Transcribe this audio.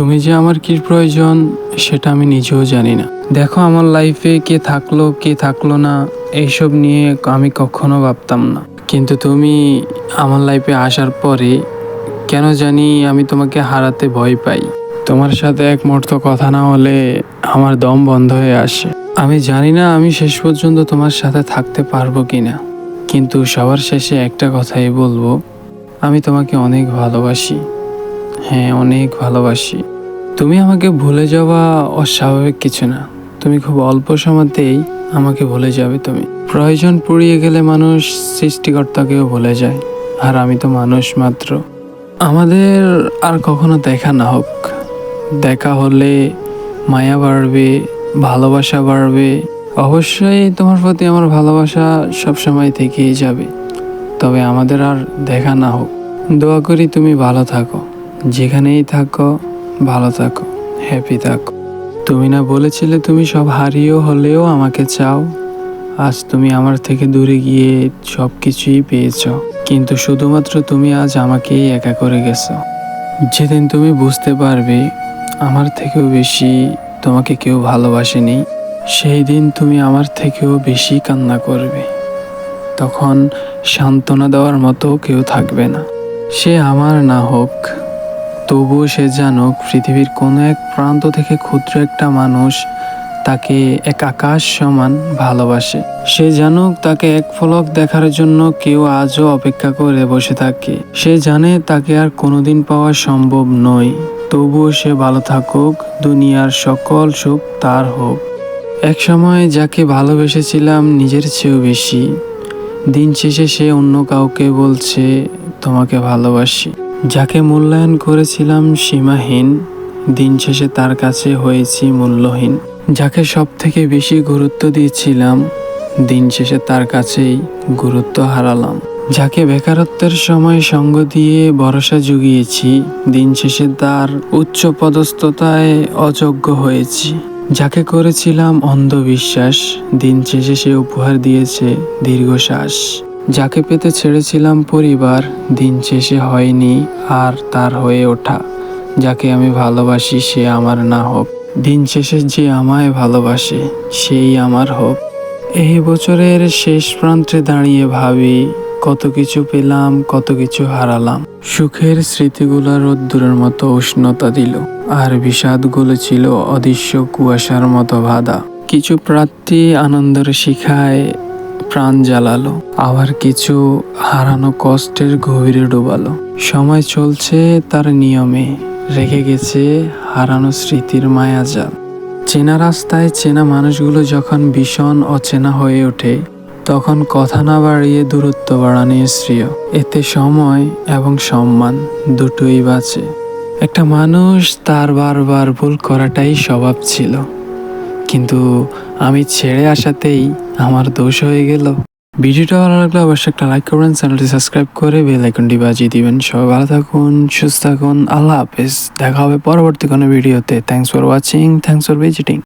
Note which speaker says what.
Speaker 1: তুমি যে আমার কি প্রয়োজন, সেটা আমি নিজেও জানি না। দেখো আমার লাইফে কে থাকল কে থাকল না, এইসব নিয়ে আমি কখনো ভাবতাম না। কিন্তু তুমি আমার লাইফে আসার পরে কেন জানি আমি তোমাকে হারাতে ভয় পাই। তোমার সাথে এক মুহূর্ত কথা না হলে আমার দম বন্ধ হয়ে আসে। আমি জানি না আমি শেষ পর্যন্ত তোমার সাথে থাকতে পারব কিনা। কিন্তু সবার শেষে একটা কথাই বলব, আমি তোমাকে অনেক ভালোবাসি। হ্যাঁ অনেক ভালোবাসি। তুমি আমাকে ভুলে যাওয়া অস্বাভাবিক কিছু না। তুমি খুব অল্প সময়তেই আমাকে ভুলে যাবে তুমি। প্রয়োজন পুড়িয়ে গেলে মানুষ সৃষ্টিকর্তাকেও ভুলে যায়, আর আমি তো মানুষ মাত্র। আমাদের আর কখনো দেখা না হোক। দেখা হলে মায়া বাড়বে, ভালোবাসা বাড়বে। অবশ্যই তোমার প্রতি আমার ভালোবাসা সবসময় থেকেই যাবে। তবে আমাদের আর দেখা না হোক। দোয়া করি তুমি ভালো থাকো। যেখানেই থাকো, ভালো থাকো হ্যাপি থাকো। তুমি না বলেছিলে তুমি সব হারিয়েও হলেও আমাকে চাও। আজ তুমি আমার থেকে দূরে গিয়ে সব কিছুই পেয়েছ। কিন্তু শুধুমাত্র তুমি আজ আমাকেই একা করে গেছো। যেদিন তুমি বুঝতে পারবে, আমার থেকেও বেশি তোমাকে কেউ ভালোবাসেনি, সেই দিন তুমি আমার থেকেও বেশি কান্না করবে। তখন সান্ত্বনা দেওয়ার মতো কেউ থাকবে না। সে আমার না হোক তবুও সে জানুক, পৃথিবীর কোনো এক প্রান্ত থেকে ক্ষুদ্র একটা মানুষ তাকে এক আকাশ সমান ভালোবাসে। সে জানুক তাকে এক ফলক দেখার জন্য কেউ আজও অপেক্ষা করে বসে থাকে। সে জানে তাকে আর কোনোদিন পাওয়া সম্ভব নয়। তবুও সে ভালো থাকুক, দুনিয়ার সকল সুখ তার হোক। এক সময় যাকে ভালোবেসেছিলাম নিজের চেয়েও বেশি, দিন শেষে সে অন্য কাউকে বলছে, তোমাকে ভালোবাসি। যাকে মূল্যায়ন করেছিলাম সীমাহীন, দিন শেষে তার কাছে হয়েছি মূল্যহীন। যাকে সব থেকে বেশি গুরুত্ব দিয়েছিলাম, দিন শেষে তার কাছেই গুরুত্ব হারালাম। যাকে বেকারত্বের সময় সঙ্গ দিয়ে ভরসা জুগিয়েছি, দিন শেষে তার উচ্চ পদস্থতায় অযোগ্য হয়েছি। যাকে করেছিলাম অন্ধবিশ্বাস, দিন শেষে সে উপহার দিয়েছে দীর্ঘশ্বাস। যাকে পেতে ছেড়েছিলাম পরিবার, দিন শেষে হয়নি আর তার হয়ে ওঠা। যাকে আমি ভালোবাসি, সে আমার না হোক। দিন শেষে যে আমায় ভালোবাসে, সেই আমার হোক। এই বছরের শেষ প্রান্তে দাঁড়িয়ে ভাবি, কত কিছু পেলাম, কত কিছু হারালাম। সুখের স্মৃতিগুলো রোদ্দুরের মতো উষ্ণতা দিল, আর বিষাদগুলো ছিল অদৃশ্য কুয়াশার মতো বাধা। কিছু প্রার্থী আনন্দের শিখায় প্রাণ জ্বালালো, আবার কিছু হারানো কষ্টের গভীরে ডোবালো। সময় চলছে তার নিয়মে, রেখে গেছে হারানো স্মৃতির মায়াজাল। চেনা রাস্তায় চেনা মানুষগুলো যখন ভীষণ অচেনা হয়ে ওঠে, তখন কথা না বাড়িয়ে দূরত্ব বাড়ানো শ্রেয়। এতে সময় এবং সম্মান দুটোই বাঁচে। একটা মানুষ তার বারবার ভুল করাটাই স্বভাব ছিল। কিন্তু আমি ছেড়ে আসাতেই আমার দোষ হয়ে গেল। ভিডিওটা ভালো লাগলে অবশ্যই একটা লাইক করবেন, চ্যানেলটি সাবস্ক্রাইব করে বেল আইকনটি বাজিয়ে দিবেন। সবাই ভালো থাকুন, সুস্থ থাকুন, আল্লাহ হাফেজ। দেখা হবে পরবর্তী কোনো ভিডিওতে thanks for watching thanks for visiting